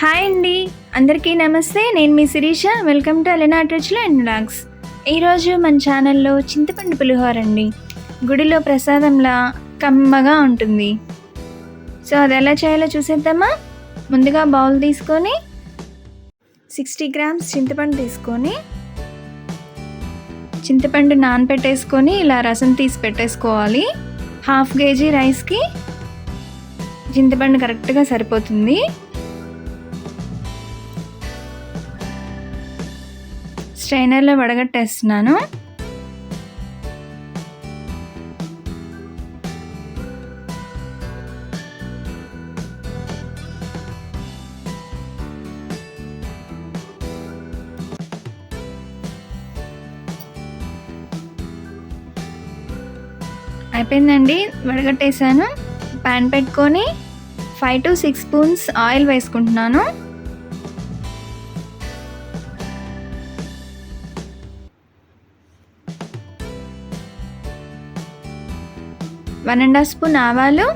Hi అండి. అందరికీ నమస్తే. నేను మీ శిరీష. వెల్కమ్ టు అలెనా టచ్లో అండ్ బ్లాగ్స్ ఈరోజు మన ఛానల్లో చింతపండు పులిహోర అండి. గుడిలో ప్రసాదంలా కమ్మగా ఉంటుంది. సో అది ఎలా చేయాలో చూసేద్దామా? ముందుగా బౌల్ తీసుకొని సిక్స్టీ గ్రామ్స్ చింతపండు తీసుకొని చింతపండు నానపెట్టేసుకొని ఇలా రసం తీసి పెట్టేసుకోవాలి. హాఫ్ కేజీ రైస్కి చింతపండు కరెక్ట్గా సరిపోతుంది. స్ట్రైనర్లో వడగట్టేస్తున్నాను. అయిపోయిందండి వడగట్టేసాను ప్యాన్ పెట్టుకొని five to six spoons oil వేసుకుంటున్నాను. వన్ అండ్ హాఫ్ స్పూన్ ఆవాలు.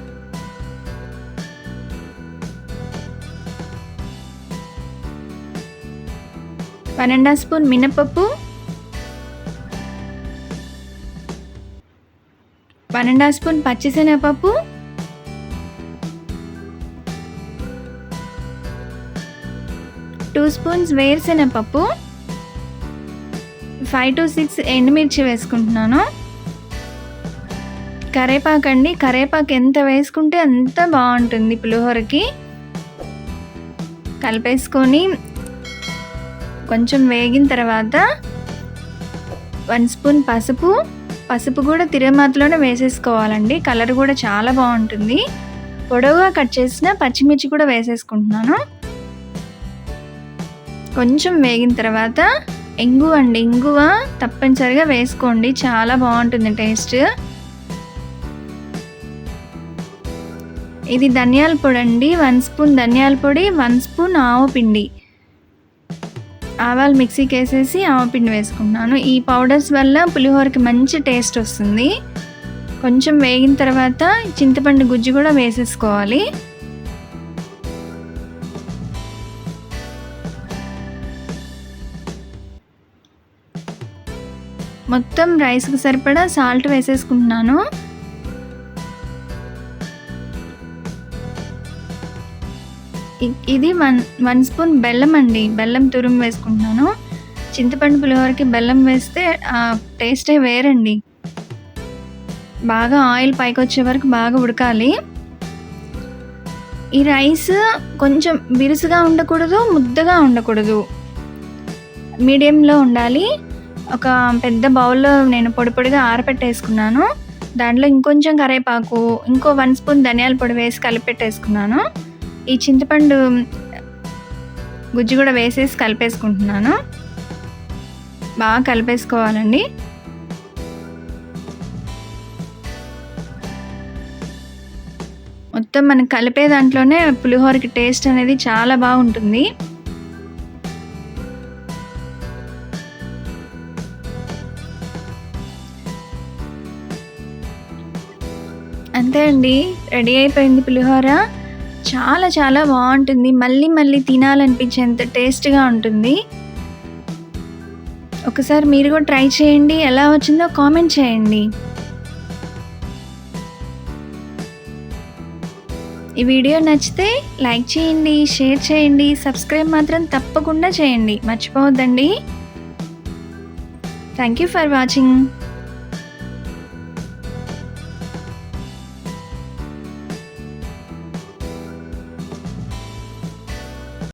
వన్ అండ్ హాఫ్ స్పూన్ మినపప్పు. వన్ అండ్ హాఫ్ స్పూన్ పచ్చిశనగపప్పు. టూ స్పూన్స్ వేరుశనగపప్పు. ఫైవ్ టు సిక్స్ ఎండుమిర్చి వేసుకుంటున్నాను. కరేపాకు అండి కరేపాకు ఎంత వేసుకుంటే అంత బాగుంటుంది పులిహోరకి. కలిపేసుకొని కొంచెం వేగిన తర్వాత వన్ స్పూన్ పసుపు. పసుపు కూడా తిరమాతలోనే వేసేసుకోవాలండి. కలర్ కూడా చాలా బాగుంటుంది. పొడవుగా కట్ చేసిన పచ్చిమిర్చి కూడా వేసేసుకుంటున్నాను. కొంచెం వేగిన తర్వాత ఇంగువ అండి. ఇంగువ తప్పనిసరిగా వేసుకోండి. చాలా బాగుంటుంది టేస్ట్. ఇది ధనియాల పొడి అండి వన్ స్పూన్ ధనియాల పొడి వన్ స్పూన్ ఆవు పిండి. ఆవాలు మిక్సీకి వేసేసి ఆవపిండి వేసుకుంటున్నాను. ఈ పౌడర్స్ వల్ల పులిహోరకి మంచి టేస్ట్ వస్తుంది. కొంచెం వేగిన తర్వాత చింతపండు గుజ్జు కూడా వేసేసుకోవాలి. మొత్తం రైస్కి సరిపడా సాల్ట్ వేసేసుకుంటున్నాను. ఇది వన్ వన్ స్పూన్ బెల్లం అండి. బెల్లం తురుము వేసుకుంటున్నాను. చింతపండు పులిహోరకి బెల్లం వేస్తే టేస్టే వేరండి. బాగా ఆయిల్ పైకి వచ్చే వరకు బాగా ఉడకాలి. ఈ రైస్ కొంచెం బిరుసుగా ఉండకూడదు ముద్దగా ఉండకూడదు. మీడియంలో ఉండాలి. ఒక పెద్ద బౌల్లో నేను పొడి పొడిగా ఆరపెట్టేసుకున్నాను. దాంట్లో ఇంకొంచెం కరేపాకు ఇంకో వన్ స్పూన్ ధనియాల పొడి వేసి కలిపెట్టేసుకున్నాను. ఈ చింతపండు గుజ్జు కూడా వేసేసి కలిపేసుకుంటున్నాను. బాగా కలిపేసుకోవాలండి. మొత్తం మనం కలిపే దాంట్లోనే పులిహోరకి టేస్ట్ అనేది చాలా బాగుంటుంది. అంతే అండి. రెడీ అయిపోయింది పులిహోర. చాలా చాలా బాగుంటుంది. మళ్ళీ మళ్ళీ తినాలనిపించేంత టేస్ట్గా ఉంటుంది. ఒకసారి మీరు కూడా ట్రై చేయండి. ఎలా వచ్చిందో కామెంట్ చేయండి. ఈ వీడియో నచ్చితే లైక్ చేయండి షేర్ చేయండి సబ్స్క్రైబ్ మాత్రం తప్పకుండా చేయండి. మర్చిపోవద్దండి. Thank you for watching.